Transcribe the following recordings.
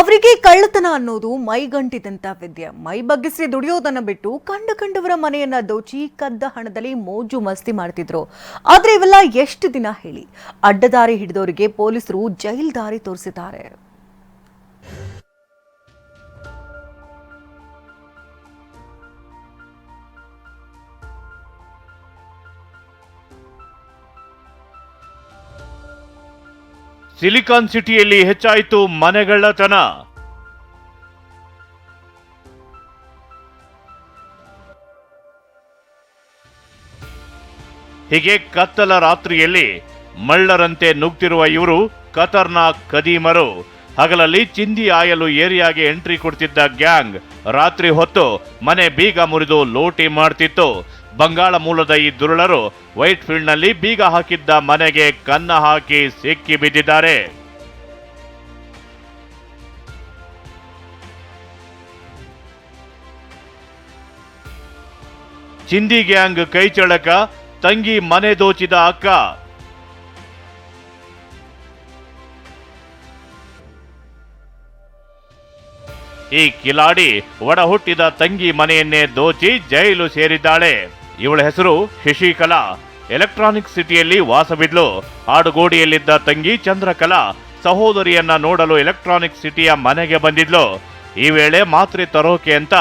ಅವರಿಗೆ ಕಳ್ಳತನ ಅನ್ನೋದು ಮೈಗಂಟಿದಂತ ವಿದ್ಯೆ. ಮೈ ಬಗ್ಗಿಸಿ ದುಡಿಯೋದನ್ನ ಬಿಟ್ಟು ಕಂಡ ಕಂಡವರ ಮನೆಯನ್ನ ದೋಚಿ ಕದ್ದ ಹಣದಲ್ಲಿ ಮೋಜು ಮಸ್ತಿ ಮಾಡ್ತಿದ್ರು. ಆದ್ರೆ ಇವೆಲ್ಲ ಎಷ್ಟು ದಿನ ಹೇಳಿ? ಅಡ್ಡದಾರಿ ಹಿಡಿದವರಿಗೆ ಪೊಲೀಸರು ಜೈಲ್ ದಾರಿ ತೋರಿಸಿದ್ದಾರೆ. ಸಿಲಿಕಾನ್ ಸಿಟಿಯಲ್ಲಿ ಹೆಚ್ಚಾಯಿತು ಮನೆಗಳ್ಳತನ ಹೀಗೆ ಕತ್ತಲ ರಾತ್ರಿಯಲ್ಲಿ ಮಳ್ಳರಂತೆ ನುಗ್ತಿರುವ ಇವರು ಕತರ್ನ ಕದೀಮರು ಹಗಲಲ್ಲಿ ಚಿಂದಿ ಆಯಲು ಏರಿಯಾಗೆ ಎಂಟ್ರಿ ಕೊಡ್ತಿದ್ದ ಗ್ಯಾಂಗ್ ರಾತ್ರಿ ಹೊತ್ತು ಮನೆ ಬೀಗ ಮುರಿದು ಲೋಟಿ ಮಾಡ್ತಿತ್ತು. ಬಂಗಾಳ ಮೂಲದ ಈ ದುರುಳರು ವೈಟ್ ಫೀಲ್ಡ್ನಲ್ಲಿ ಬೀಗ ಹಾಕಿದ್ದ ಮನೆಗೆ ಕನ್ನ ಹಾಕಿ ಸಿಕ್ಕಿ ಬಿದ್ದಿದ್ದಾರೆ. ಚಿಂದಿ ಗ್ಯಾಂಗ್ ಕೈಚಳಕ ತಂಗಿ ಮನೆ ದೋಚಿದ ಅಕ್ಕ. ಈ ಕಿಲಾಡಿ ಒಡಹುಟ್ಟಿದ ತಂಗಿ ಮನೆಯನ್ನೇ ದೋಚಿ ಜೈಲು ಸೇರಿದ್ದಾಳೆ. ಇವಳ ಹೆಸರು ಶಶಿಕಲಾ. ಎಲೆಕ್ಟ್ರಾನಿಕ್ ಸಿಟಿಯಲ್ಲಿ ವಾಸವಿದ್ಲು. ಆಡುಗೋಡಿಯಲ್ಲಿದ್ದ ತಂಗಿ ಚಂದ್ರಕಲಾ ಸಹೋದರಿಯನ್ನ ನೋಡಲು ಎಲೆಕ್ಟ್ರಾನಿಕ್ ಸಿಟಿಯ ಮನೆಗೆ ಬಂದಿದ್ಲು. ಈ ವೇಳೆ ಮಾತ್ರೆ ತರೋಕೆ ಅಂತ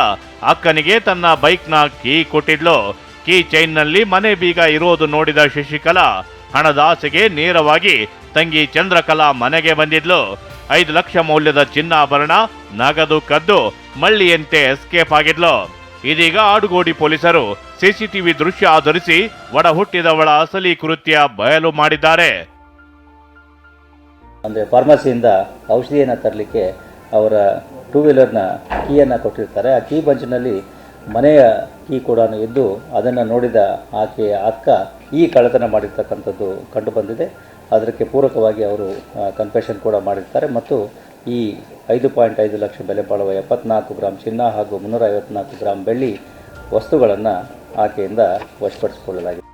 ಅಕ್ಕನಿಗೆ ತನ್ನ ಬೈಕ್ನ ಕೀ ಕೊಟ್ಟಿದ್ಲು. ಕೀ ಚೈನ್ನಲ್ಲಿ ಮನೆ ಬೀಗ ಇರೋದು ನೋಡಿದ ಶಶಿಕಲಾ ಹಣದ ಆಸೆಗೆ ನೇರವಾಗಿ ತಂಗಿ ಚಂದ್ರಕಲಾ ಮನೆಗೆ ಬಂದಿದ್ಲು. ಐದು ಲಕ್ಷ ಮೌಲ್ಯದ ಚಿನ್ನಾಭರಣ, ನಗದು ಕದ್ದು, ಮಳ್ಳಿಯಂತೆ ಎಸ್ಕೇಪ್ ಆಗಿದ್ಲು. ಇದೀಗ ಆಡುಗೋಡಿ ಪೊಲೀಸರು ಸಿಸಿಟಿವಿ ದೃಶ್ಯ ಆಧರಿಸಿ ಒಡ ಹುಟ್ಟಿದವಳ ಅಸಲಿ ಕೃತ್ಯ ಬಯಲು ಮಾಡಿದ್ದಾರೆ. ಅಂದರೆ ಫಾರ್ಮಸಿಯಿಂದ ಔಷಧಿಯನ್ನು ತರಲಿಕ್ಕೆ ಅವರ ಟೂ ವೀಲರ್ನ ಕೀಯನ್ನು ಕೊಟ್ಟಿರ್ತಾರೆ. ಆ ಕೀ ಬಂಚಿನಲ್ಲಿ ಮನೆಯ ಕೀ ಕೂಡ ಇದ್ದು ಅದನ್ನು ನೋಡಿದ ಆಕೆಯ ಅಕ್ಕ ಈ ಕಳ್ಳತನ ಮಾಡಿರ್ತಕ್ಕಂಥದ್ದು ಕಂಡು ಬಂದಿದೆ. ಅದಕ್ಕೆ ಪೂರಕವಾಗಿ ಅವರು ಕನ್ಫೆಷನ್ ಕೂಡ ಮಾಡಿರ್ತಾರೆ. ಮತ್ತು ಈ ಐದು ಪಾಯಿಂಟ್ ಐದು ಲಕ್ಷ ಬೆಲೆ ಬಾಳುವ ಎಪ್ಪತ್ನಾಲ್ಕು ಗ್ರಾಮ್ ಚಿನ್ನ ಹಾಗೂ ಮುನ್ನೂರ ಐವತ್ನಾಲ್ಕು ಗ್ರಾಮ್ ಬೆಳ್ಳಿ ವಸ್ತುಗಳನ್ನು ಆಕೆಯಿಂದ ವಶಪಡಿಸಿಕೊಳ್ಳಲಾಗಿದೆ.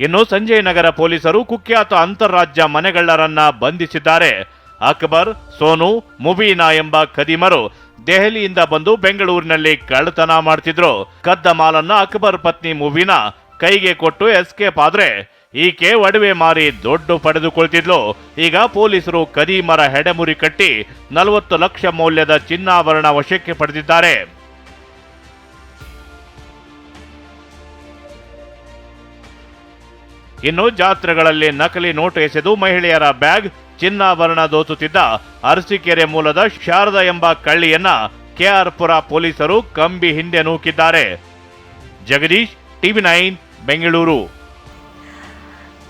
ಇನ್ನು ಸಂಜಯ್ ನಗರ ಪೊಲೀಸರು ಕುಖ್ಯಾತ ಅಂತಾರಾಜ್ಯ ಮನೆಗಳ್ಳರನ್ನ ಬಂಧಿಸಿದ್ದಾರೆ. ಅಕ್ಬರ್, ಸೋನು, ಮುಬೀನಾ ಎಂಬ ಖದೀಮರು ದೆಹಲಿಯಿಂದ ಬಂದು ಬೆಂಗಳೂರಿನಲ್ಲಿ ಕಳ್ಳತನ ಮಾಡ್ತಿದ್ರು. ಕದ್ದ ಮಾಲನ್ನ ಅಕ್ಬರ್ ಪತ್ನಿ ಮುಬೀನಾ ಕೈಗೆ ಕೊಟ್ಟು ಎಸ್ಕೇಪ್ ಆದ್ರೆ ಈಕೆ ಒಡವೆ ಮಾರಿ ದೊಡ್ಡು ಪಡೆದುಕೊಳ್ತಿದ್ಲು. ಈಗ ಪೊಲೀಸರು ಕದೀಮರ ಹೆಡೆಮುರಿ ಕಟ್ಟಿ ನಲವತ್ತು ಲಕ್ಷ ಮೌಲ್ಯದ ಚಿನ್ನಾಭರಣ ವಶಕ್ಕೆ ಪಡೆದಿದ್ದಾರೆ. ಇನ್ನು ಜಾತ್ರೆಗಳಲ್ಲಿ ನಕಲಿ ನೋಟು ಎಸೆದು ಮಹಿಳೆಯರ ಬ್ಯಾಗ್ ಚಿನ್ನಾಭರಣ ದೋಚುತ್ತಿದ್ದ ಅರಸಿಕೆರೆ ಮೂಲದ ಶಾರದಾ ಎಂಬ ಕಳ್ಳಿಯನ್ನ ಕೆಆರ್ ಪುರ ಪೊಲೀಸರು ಕಂಬಿ ಹಿಂದೆ ನೂಕಿದ್ದಾರೆ. Jagadish, TV nine, Bengaluru.